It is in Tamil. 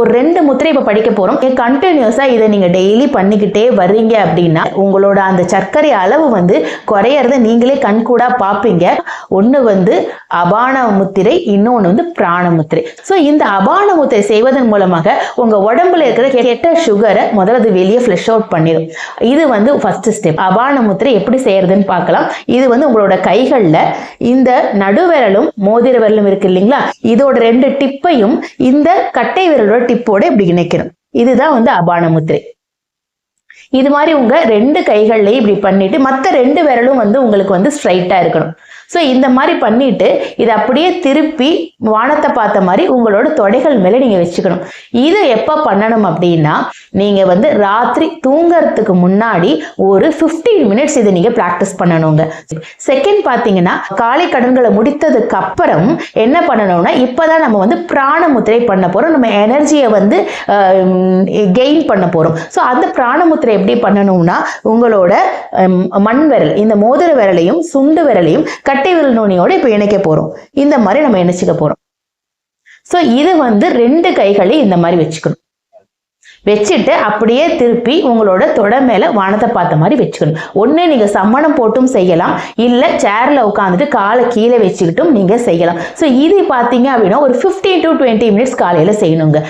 ஒரு ரெண்டு முத்திரை இப்போ படிக்க போகிறோம் கண்டினியூஸாக இதை நீங்கள் டெய்லி பண்ணிக்கிட்டே வர்றீங்க அப்படின்னா உங்களோட அந்த சர்க்கரை அளவு வந்து குறையறத நீங்களே கண்கூடாக பார்ப்பீங்க. ஒன்று வந்து அபான முத்திரை இன்னொன்று வந்து பிராண முத்திரை. ஸோ இந்த அபான முத்திரை செய்வதன் மூலமாக உங்கள் உடம்புல இருக்கிற கெட்ட சுகரை முதல்ல அது வெளியே ஃப்ளஷ் அவுட் பண்ணிடும் இது வந்து ஃபர்ஸ்ட் ஸ்டெப் அபான முத்திரை எப்படி செய்யறதுன்னு பார்க்கலாம். இது வந்து உங்களோட கைகளில் இந்த நடுவிரலும் மோதிர விரலும் இருக்கு இல்லைங்களா? இதோட ரெண்டு டிப்பையும் இந்த கட்டை விரலோட டிப்போட இப்படி இணைக்கணும். இதுதான் வந்து அபான முத்திரை. இது மாதிரி உங்க ரெண்டு கைகள்லயும் இப்படி பண்ணிட்டு மற்ற ரெண்டு விரலும் வந்து உங்களுக்கு வந்து ஸ்ட்ரைட்டா இருக்கணும். ஸோ இந்த மாதிரி பண்ணிட்டு இதை அப்படியே திருப்பி வானத்தை பார்த்த மாதிரி உங்களோட தொடைகள் மேலே நீங்கள் வச்சுக்கணும். இது எப்போ பண்ணணும் அப்படின்னா நீங்கள் வந்து ராத்திரி தூங்கிறதுக்கு முன்னாடி ஒரு 15 மினிட்ஸ் இதை நீங்கள் ப்ராக்டிஸ் பண்ணணுங்க. செகண்ட் பார்த்தீங்கன்னா காலை கடன்களை முடித்ததுக்கு அப்புறம் என்ன பண்ணணும்னா இப்போ தான் நம்ம வந்து பிராண முத்திரை பண்ண போகிறோம் நம்ம எனர்ஜியை வந்து கெயின் பண்ண போகிறோம் ஸோ அந்த பிராண முத்திரை எப்படி பண்ணணும்னா உங்களோட மண் விரல் இந்த மோதிர விரலையும் சுண்டு விரலையும் கட்டை விரல் நோனியோடு இப்போ இணைக்க போகிறோம் இந்த மாதிரி நம்ம இணைச்சிக்க போகிறோம் ஸோ இது வந்து ரெண்டு கைகளையும் இந்த மாதிரி வச்சுக்கணும். வச்சுட்டு அப்படியே திருப்பி உங்களோட தொடை மேல வானத்தை பார்த்த மாதிரி வச்சுக்கணும். ஒன்று நீங்க சம்மணம் போட்டும் செய்யலாம். இல்ல சேர்ல உட்காந்துட்டு காலை கீழே வச்சுக்கிட்டும் நீங்க செய்யலாம். ஸோ இது பார்த்தீங்க அப்படின்னா ஒரு 15 டு டுவெண்ட்டி மினிட்ஸ் காலையில செய்யணுங்க.